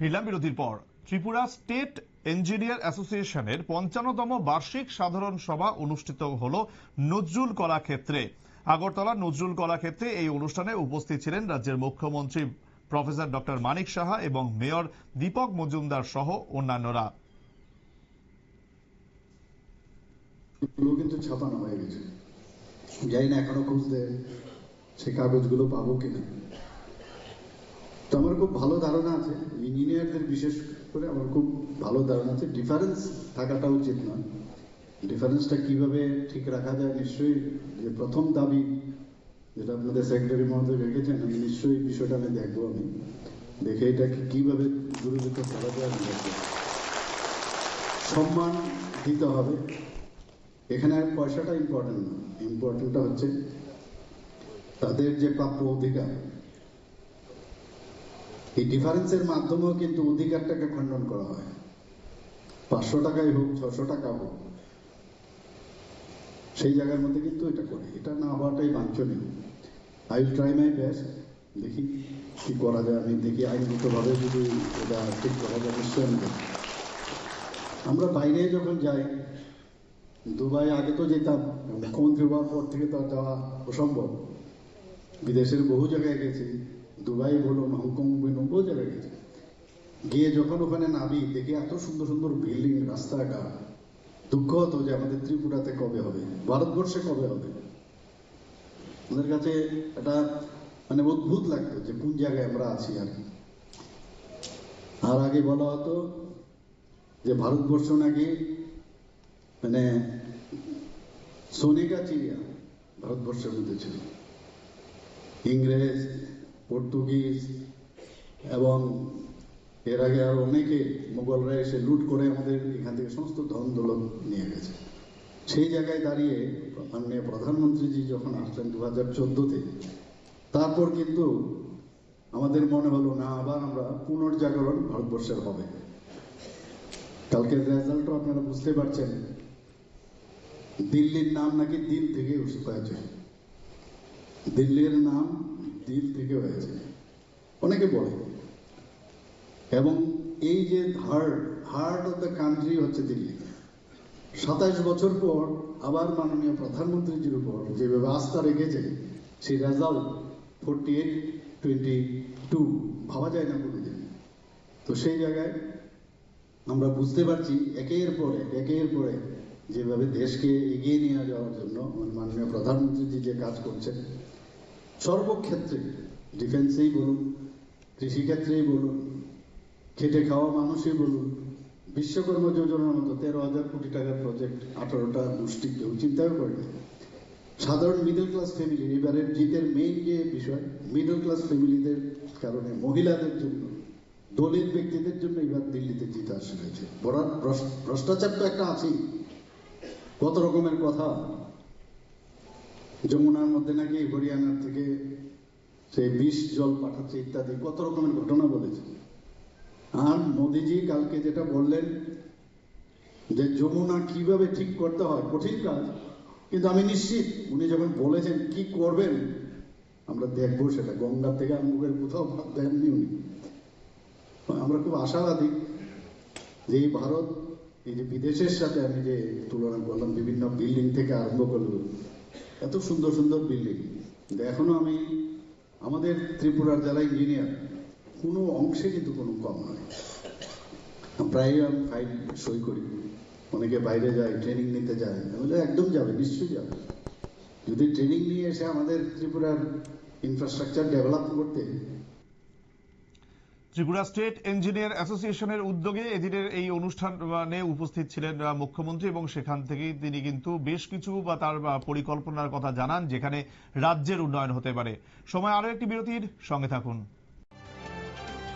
ফিরলাম বিরতির পর। ত্রিপুরা স্টেট ইঞ্জিনিয়ার অ্যাসোসিয়েশনের পঞ্চান্নতম বার্ষিক সাধারণ সভা অনুষ্ঠিত হল নজরুল কলাক্ষেত্রে আগরতলা নজরুল কলাক্ষেত্রে এই অনুষ্ঠানে উপস্থিত ছিলেন রাজ্যের মুখ্যমন্ত্রী প্রফেসর ডক্টর মানিক সাহা এবং মেয়র দীপক মজুমদার সহ অন্যান্যরা। গুলো কিন্তু ছাপানো হয়ে গেছে। জানি না এখনও খুঁজতে সেই কাগজগুলো পাবো কিনা। তো আমার খুব ভালো ধারণা আছে, ইঞ্জিনিয়ারদের বিশেষ করে আমার খুব ভালো ধারণা আছে ডিফারেন্স থাকাটা উচিত নয়। ডিফারেন্সটা কীভাবে ঠিক রাখা যায় নিশ্চয়ই যে প্রথম দাবি যেটা আপনাদের সেক্রেটারি মহোদয় রেখেছেন, আমি নিশ্চয়ই বিষয়টা আমি দেখব আমি। দেখে এটাকে কীভাবে দূরীভূত করা যায় আমি দেখব। সম্মান দিতে হবে। এখানে আর পয়সাটা ইম্পর্টেন্ট না। ইম্পর্টেন্টটা হচ্ছে তাদের যে প্রাপ্য অধিকার। এই ডিফারেন্সের মাধ্যমেও কিন্তু অধিকারটাকে খণ্ডন করা হয়। পাঁচশো টাকাই হোক, ছশো টাকা হোক, সেই জায়গার মধ্যে কিন্তু এটা করে। এটা না হওয়াটাই বাঞ্ছনীয়। I will try my best দেখি কি করা যায়। আমি দেখি আইনগতভাবে যদি এটা ঠিক করা যায়, নিশ্চয়ই আমি। আমরা বাইরে যখন যাই, দুবাই আগে তো যেতাম মুখ্যমন্ত্রী হওয়ার পর থেকে তো যাওয়া অসম্ভব। বিদেশের বহু জায়গায় গেছি। দুবাই বলুন হংকং বলুন বহু জায়গায় গেছি। গিয়ে যখন ওখানে নামি, দেখি এত সুন্দর সুন্দর বিল্ডিং, রাস্তাঘাট। দুঃখ হতো যে আমাদের ত্রিপুরাতে কবে হবে, ভারতবর্ষে কবে হবে? ওদের কাছে এটা মানে অদ্ভুত লাগতো যে কোন জায়গায় আমরা আছি আর কি। আর আগে বলা হতো যে ভারতবর্ষ নাকি মানে সোনিকা চিড়িয়া ভারতবর্ষের মধ্যে ছিল। ইংরেজ পর্তুগিজ এবং এর আগে আর অনেকে মোগলরা এসে লুট করে আমাদের এখান থেকে সমস্ত ধন দৌলত নিয়ে গেছে। সেই জায়গায় দাঁড়িয়ে মাননীয় প্রধানমন্ত্রীজি যখন আসলেন দু হাজার চোদ্দোতে, তারপর কিন্তু আমাদের মনে হলো, না, আবার আমরা পুনর্জাগরণ ভারতবর্ষের হবে। কালকের রেজাল্টও আপনারা বুঝতে পারছেন, দিল্লির নাম নাকি দিল থেকে হয়েছে। দিল্লির নাম দিল থেকে হয়েছে। অনেকে বলে, এবং এই যে heart heart of the country হচ্ছে দিল্লি। সাতাইশ বছর পর আবার মাননীয় প্রধানমন্ত্রীজির উপর যেভাবে আস্থা রেখেছে, সেই result forty eight twenty two ভাবা যায় না কোনোদিন। তো সেই জায়গায় আমরা বুঝতে পারছি একের পরে একের পরে যেভাবে দেশকে এগিয়ে নিয়ে যাওয়ার জন্য মাননীয় প্রধানমন্ত্রীজি যে কাজ করছেন সর্বক্ষেত্রে ডিফেন্সেই বলুন, কৃষিক্ষেত্রেই বলুন, খেটে খাওয়া মানুষই বলুন, বিশ্বকর্মা যোজনার মতো তেরো হাজার কোটি টাকার প্রজেক্ট আঠারোটা গোষ্ঠী কেউ চিন্তাও করেনি সাধারণ মিডল ক্লাস ফ্যামিলি এবারের জিতের মেইন যে বিষয় মিডল ক্লাস ফ্যামিলিদের কারণে মহিলাদের জন্য, দলিত ব্যক্তিদের জন্য এবার দিল্লিতে জিত আসে হয়েছে ভ্রষ্টাচার তো একটা আছেই। কত রকমের কথা। যমুনার মধ্যে নাকি হরিয়ানার থেকে সেই বিষ, জল পাঠাচ্ছে ইত্যাদি। কত রকমের ঘটনা বলেছে আর মোদিজি কালকে যেটা বললেন যে যমুনা কীভাবে ঠিক করতে হয়, কঠিন কাজ। কিন্তু আমি নিশ্চিত উনি যখন বলেছেন কি করবেন, আমরা দেখব সেটা। গঙ্গা থেকে আমুকের কোথাও ভাগ দেননি উনি। আমরা খুব আশাবাদী যে এই ভারত, এই যে বিদেশের সাথে আমি যে তুলনা করলাম, বিভিন্ন বিল্ডিং থেকে আরম্ভ করল এত সুন্দর সুন্দর বিল্ডিং কিন্তু এখনও আমি আমাদের ত্রিপুরার জেলা ইঞ্জিনিয়ার কোনো অংশে কিন্তু কোনো কম নয়। প্রায় আমি ফাইল সই করি। অনেকে বাইরে যায় ট্রেনিং নিতে যায়, আমি একদম যাবে, নিশ্চয়ই যাবে। যদি ট্রেনিং নিয়ে এসে আমাদের ত্রিপুরার ইনফ্রাস্ট্রাকচার ডেভেলপ করতে ত্রিপুরা স্টেট ইঞ্জিনিয়ার অ্যাসোসিয়েশনের উদ্যোগে এদিনের এই অনুষ্ঠানে উপস্থিত ছিলেন মুখ্যমন্ত্রী এবং সেখান থেকেই তিনি কিন্তু বেশ কিছু বা তার পরিকল্পনার কথা জানান, যেখানে রাজ্যের উন্নয়ন হতে পারে। সময় আরও একটি বিরতির সঙ্গে থাকুন।